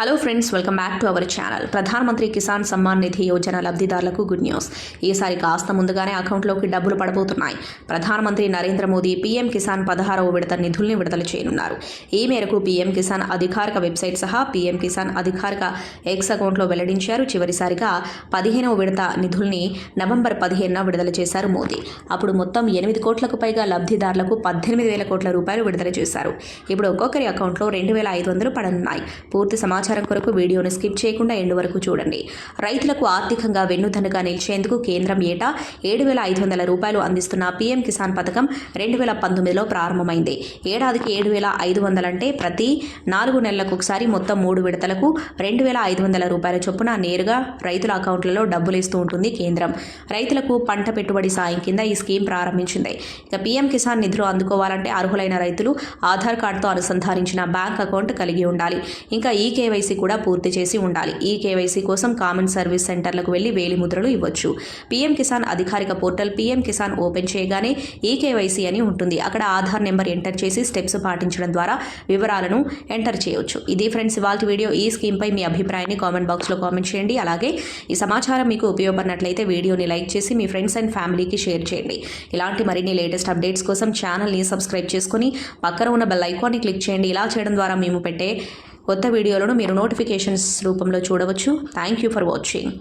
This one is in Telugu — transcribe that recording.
Hello friends welcome back to our channel Pradhanmantri Kisan Samman Nidhi Yojana లబ్ధిదారులకు గుడ్ న్యూస్ ఈసారి కాస్త ముందుగానే అకౌంట్లోకి డబ్బులు పడబోతున్నాయి. ప్రధానమంత్రి నరేంద్ర మోదీ పీఎం కిసాన్ పదహారవ విడత నిధుల్ని విడుదల చేయనున్నారు. ఈ మేరకు పీఎం కిసాన్ అధికారిక వెబ్సైట్ సహా పీఎం కిసాన్ అధికారిక ఎక్స్ అకౌంట్లో వెల్లడించారు. చివరిసారిగా పదిహేనవ విడత నిధుల్ని నవంబర్ పదిహేనున విడుదల చేశారు మోదీ. అప్పుడు మొత్తం ఎనిమిది కోట్లకు పైగా లబ్ధిదారులకు పద్దెనిమిది వేల కోట్ల రూపాయలు విడుదల చేశారు. ఇప్పుడు ఒక్కొక్కరి అకౌంట్లో రెండు వేల ఐదు వందలు పడనున్నాయి. పూర్తి సమాచారం కొరకు వీడియోను స్కిప్ చేయకుండా ఎండు వరకు చూడండి. రైతులకు ఆర్థికంగా వెన్నుదన్నుగా నిలిచేందుకు కేంద్రం ఏటా ఏడు వేల ఐదు వందల రూపాయలు అందిస్తున్న పీఎం కిసాన్ పథకం రెండు వేల పంతొమ్మిదిలో ప్రారంభమైంది. ఏడాదికి ఏడు వేల ఐదు వందలంటే ప్రతి నాలుగు నెలలకు ఒకసారి మొత్తం మూడు విడతలకు రెండు వేల ఐదు వందల రూపాయల చొప్పున నేరుగా రైతుల అకౌంట్లలో డబ్బులు ఇస్తూ ఉంటుంది కేంద్రం. రైతులకు పంట పెట్టుబడి సాయం కింద ఈ స్కీమ్ ప్రారంభించింది. ఇక పీఎం కిసాన్ నిధులు అందుకోవాలంటే అర్హులైన రైతులు ఆధార్ కార్డుతో అనుసంధానించిన బ్యాంక్ అకౌంట్ కలిగి ఉండాలి. ఇంకా ఈ కేవై కేవైసీ కూడా పూర్తి చేసి ఉండాలి. ఈ కేవైసీ కోసం కామన్ సర్వీస్ సెంటర్లకు వెళ్ళి వేలి ముద్రలు ఇవ్వచ్చు. పీఎం కిసాన్ అధికారిక పోర్టల్ పీఎం కిసాన్ ఓపెన్ చేయగానే ఈ కేవైసీ అని ఉంటుంది. అక్కడ ఆధార్ నెంబర్ ఎంటర్ చేసి స్టెప్స్ పాటించడం ద్వారా వివరాలను ఎంటర్ చేయవచ్చు ఇది ఫ్రెండ్స్ ఇవాళ వీడియో. ఈ స్కీమ్పై మీ అభిప్రాయాన్ని కామెంట్ బాక్స్లో కామెంట్ చేయండి. అలాగే ఈ సమాచారం మీకు ఉపయోగపడినట్లయితే వీడియోని లైక్ చేసి మీ ఫ్రెండ్స్ అండ్ ఫ్యామిలీకి షేర్ చేయండి. ఇలాంటి మరిన్ని లేటెస్ట్ అప్డేట్స్ కోసం ఛానల్ని సబ్స్క్రైబ్ చేసుకుని పక్కన ఉన్న బెల్ ఐకాన్ని క్లిక్ చేయండి. ఇలా చేయడం ద్వారా మేము పెట్టే కొత్త వీడియోలను మీరు నోటిఫికేషన్స్ రూపంలో చూడవచ్చు. Thank you for watching